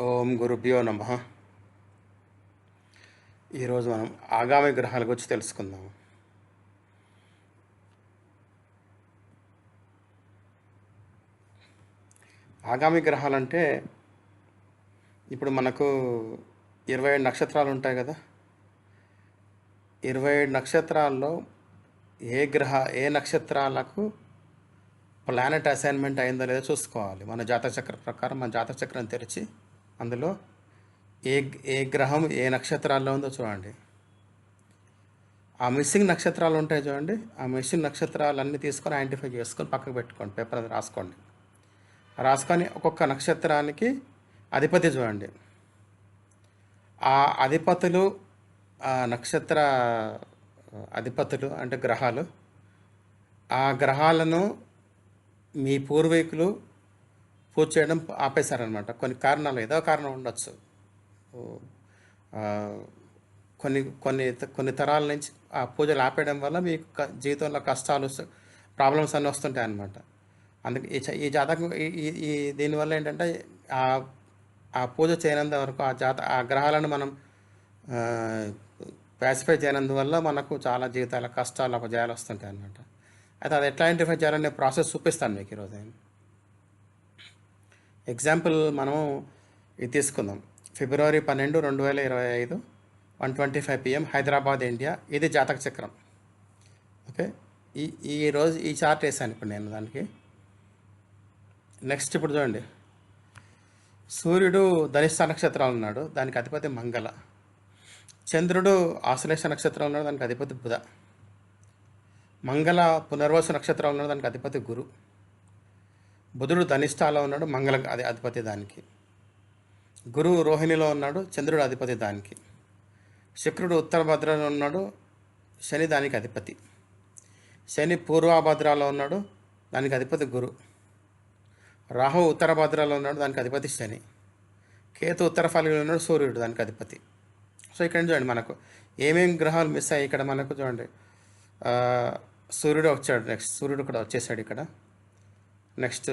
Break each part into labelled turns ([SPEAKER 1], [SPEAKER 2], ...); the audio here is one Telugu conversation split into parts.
[SPEAKER 1] ఓం గురుభ్యో నమ. ఈరోజు మనం ఆగామి గ్రహాల గురించి తెలుసుకుందాం. ఆగామి గ్రహాలంటే ఇప్పుడు మనకు ఇరవై ఏడు నక్షత్రాలు ఉంటాయి కదా. ఇరవై ఏడు నక్షత్రాల్లో ఏ గ్రహ ఏ నక్షత్రాలకు ప్లానెట్ అసైన్మెంట్ అయిందో లేదో చూసుకోవాలి. మన జాతచక్ర ప్రకారం మన జాతక చక్రం తెరిచి అందులో ఏ ఏ గ్రహం ఏ నక్షత్రాల్లో ఉందో చూడండి. ఆ మిస్సింగ్ నక్షత్రాలు ఉంటాయి చూడండి. ఆ మిస్సింగ్ నక్షత్రాలన్నీ తీసుకొని ఐడెంటిఫై చేసుకొని పక్కకు పెట్టుకోండి. పేపర్ అది రాసుకోండి. రాసుకొని ఒక్కొక్క నక్షత్రానికి అధిపతి చూడండి. ఆ అధిపతులు ఆ నక్షత్ర అధిపతులు అంటే గ్రహాలు ఆ గ్రహాలను మీ పూర్వీకులు పూజ చేయడం ఆపేశారనమాట కొన్ని కారణాలు ఏదో కారణం ఉండొచ్చు. కొన్ని కొన్ని కొన్ని తరాల నుంచి ఆ పూజలు ఆపేయడం వల్ల మీకు జీవితంలో కష్టాలు ప్రాబ్లమ్స్ అన్నీ వస్తుంటాయి అన్నమాట అందుకే ఈ ఈ జాతకం ఈ ఈ- దీనివల్ల ఏంటంటే ఆ ఆ పూజ చేయనంత వరకు ఆ జాత ఆ గ్రహాలను మనం ప్యాసిఫై చేయనందువల్ల మనకు చాలా జీవితాల కష్టాలు అపజయాలు వస్తుంటాయి అనమాట అయితే అది ఎట్లా ఐడెంటిఫై చేయాలనే ప్రాసెస్ చూపిస్తాను మీకు ఈరోజు నేను. ఎగ్జాంపుల్ మనము ఇది తీసుకుందాం. ఫిబ్రవరి పన్నెండు రెండు వేల ఇరవై ఐదు one twenty five PM Hyderabad India. ఇది జాతక చక్రం. ఓకే? ఈ ఈ రోజు ఈ చార్ట్ వేసాను ఇప్పుడు నేను దానికి. నెక్స్ట్ ఇప్పుడు చూడండి. సూర్యుడు ధనిష్ట నక్షత్రాలు ఉన్నాడు దానికి అధిపతి మంగళ. చంద్రుడు ఆశ్లేష నక్షత్రం ఉన్నాడు దానికి అధిపతి బుధ. మంగళ పునర్వసు నక్షత్రం ఉన్నాడు దానికి అధిపతి గురు. బుధుడు ధనిష్టాలో ఉన్నాడు మంగళ అది అధిపతి దానికి. గురువు రోహిణిలో ఉన్నాడు చంద్రుడు అధిపతి దానికి. శుక్రుడు ఉత్తర భద్రలో ఉన్నాడు శని దానికి అధిపతి. శని పూర్వభద్రాలో ఉన్నాడు దానికి అధిపతి గురు. రాహు ఉత్తర భద్రాలో ఉన్నాడు దానికి అధిపతి శని. కేతు ఉత్తర ఫలిలో ఉన్నాడు సూర్యుడు దానికి అధిపతి. సో ఇక్కడ చూడండి మనకు ఏమేమి గ్రహాలు మిస్ అయ్యాయి ఇక్కడ మనకు చూడండి. సూర్యుడు వచ్చాడు నెక్స్ట్ సూర్యుడు కూడా వచ్చేసాడు ఇక్కడ. నెక్స్ట్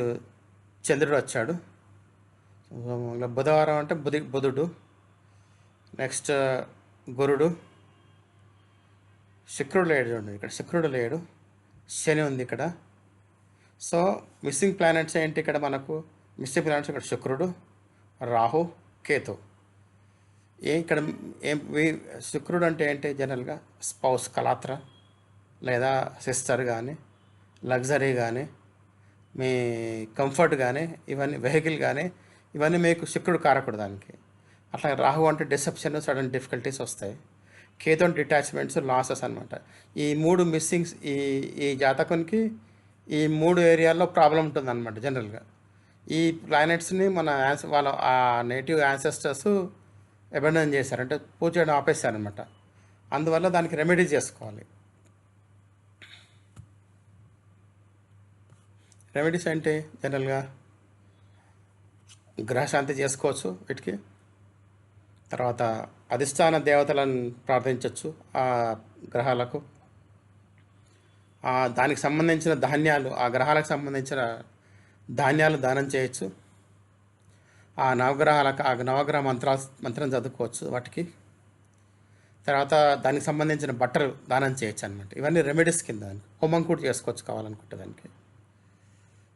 [SPEAKER 1] చంద్రుడు వచ్చాడు. బుధవారం అంటే బుధి బుధుడు. నెక్స్ట్ గురుడు. శుక్రుడు లేడు చూడండి ఇక్కడ. శుక్రుడు లేడు. శని ఉంది ఇక్కడ. సో మిస్సింగ్ ప్లానెట్స్ ఏంటి ఇక్కడ మనకు? మిస్సింగ్ ప్లానెట్స్ ఇక్కడ శుక్రుడు రాహు కేతు. ఏ ఇక్కడ ఏం శుక్రుడు అంటే ఏంటి జనరల్గా స్పౌస్ కలాత్ర లేదా సిస్టర్ కానీ లగ్జరీ కానీ మీ కంఫర్ట్ కానీ ఇవన్నీ వెహికల్ కానీ ఇవన్నీ మీకు శుక్రుడు కారకుడు దానికి. అట్లా రాహు అంటే డిసెప్షన్ సడన్ డిఫికల్టీస్ వస్తాయి. కేతో డిటాచ్మెంట్స్ లాసెస్ అనమాట ఈ మూడు మిస్సింగ్స్ ఈ ఈ జాతకునికి ఈ మూడు ఏరియాల్లో ప్రాబ్లం ఉంటుంది అనమాట జనరల్గా ఈ ప్లానెట్స్ని మన యాన్స్ వాళ్ళ ఆ నేటివ్ యాన్సెస్టర్స్ అబెండన్ చేశారు. అంటే పూజ చేయడం ఆపేశారనమాట అందువల్ల దానికి రెమెడీ చేసుకోవాలి. రెమెడీస్ అంటే జనరల్గా గ్రహశాంతి చేసుకోవచ్చు వీటికి. తర్వాత అధిష్టాన దేవతలను ప్రార్థించవచ్చు ఆ గ్రహాలకు. దానికి సంబంధించిన ధాన్యాలు ఆ గ్రహాలకు సంబంధించిన ధాన్యాలు దానం చేయొచ్చు. ఆ నవగ్రహాలకు ఆ నవగ్రహ మంత్రాలు మంత్రం చదువుకోవచ్చు వాటికి. తర్వాత దానికి సంబంధించిన బట్టలు దానం చేయొచ్చు అనమాట ఇవన్నీ రెమెడీస్ కింద. హోమం కూడా చేసుకోవచ్చు కావాలనుకుంటే దానికి.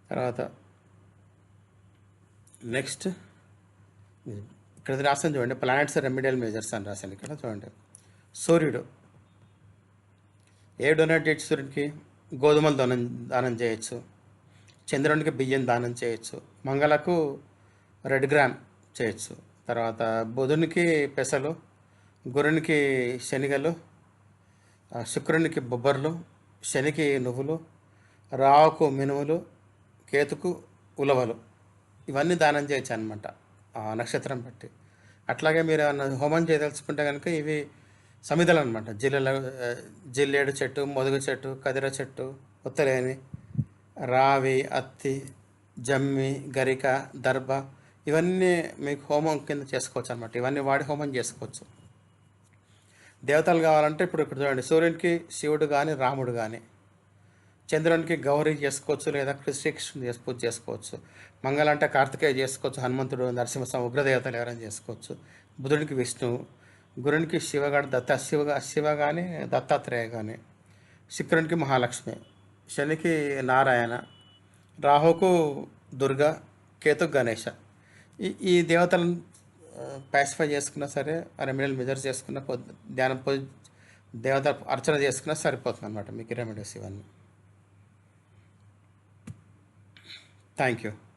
[SPEAKER 1] తర్వాత నెక్స్ట్ ఇక్కడ రాసాను చూడండి ప్లానెట్స్ రెమిడియల్ మేజర్స్ అని రాశాను ఇక్కడ చూడండి. సూర్యుడు ఏ డొనేట్ చేయొచ్చు సూర్యుడికి? గోధుమలు దానం దానం చేయొచ్చు. చంద్రునికి బియ్యం దానం చేయొచ్చు. మంగళకు రెడ్ గ్రామ్ చేయొచ్చు. తర్వాత బుధునికి పెసలు గురునికి శనిగలు శుక్రునికి బొబ్బర్లు శనికి నువ్వులు రావుకు మినుములు కేతుకు ఉలవలు. ఇవన్నీ దానం చేయొచ్చు అనమాట ఆ నక్షత్రం బట్టి అట్లాగే మీరు ఏమన్నా హోమం చేయదలుచుకుంటే కనుక ఇవి సమిధలు అనమాట జిల్లెల జిల్లేడు చెట్టు మొదుగు చెట్టు కదిర చెట్టు ఉత్తరేని రావి అత్తి జమ్మి గరిక దర్భ ఇవన్నీ మీకు హోమం కింద చేసుకోవచ్చు అనమాట ఇవన్నీ వాడి హోమం చేసుకోవచ్చు. దేవతలు కావాలంటే ఇప్పుడు ఇక్కడ చూడండి. సూర్యునికి శివుడు కానీ రాముడు కానీ చంద్రునికి గౌరీ చేసుకోవచ్చు లేదా కృష్ణకృష్ణుని చేసి పూజ చేసుకోవచ్చు. మంగళ అంటే కార్తికేయ చేసుకోవచ్చు హనుమంతుడు నరసింహస్వామి ఉగ్రదేవతలు ఎవరైనా చేసుకోవచ్చు. బుధుడికి విష్ణువు గురునికి శివగాడు దత్త శివగా శివ కానీ దత్తాత్రేయ కానీ శుక్రునికి మహాలక్ష్మి శనికి నారాయణ రాహుకు దుర్గా కేతు గణేష. ఈ ఈ దేవతలను ప్యాసిఫై చేసుకున్నా సరే రెమెడీలు మెజర్ చేసుకున్న పొద్దు ధ్యానం పొద్దు దేవత అర్చన చేసుకున్నా సరిపోతుంది అనమాట మీకు రెమెడీస్ ఇవన్నీ. Thank you.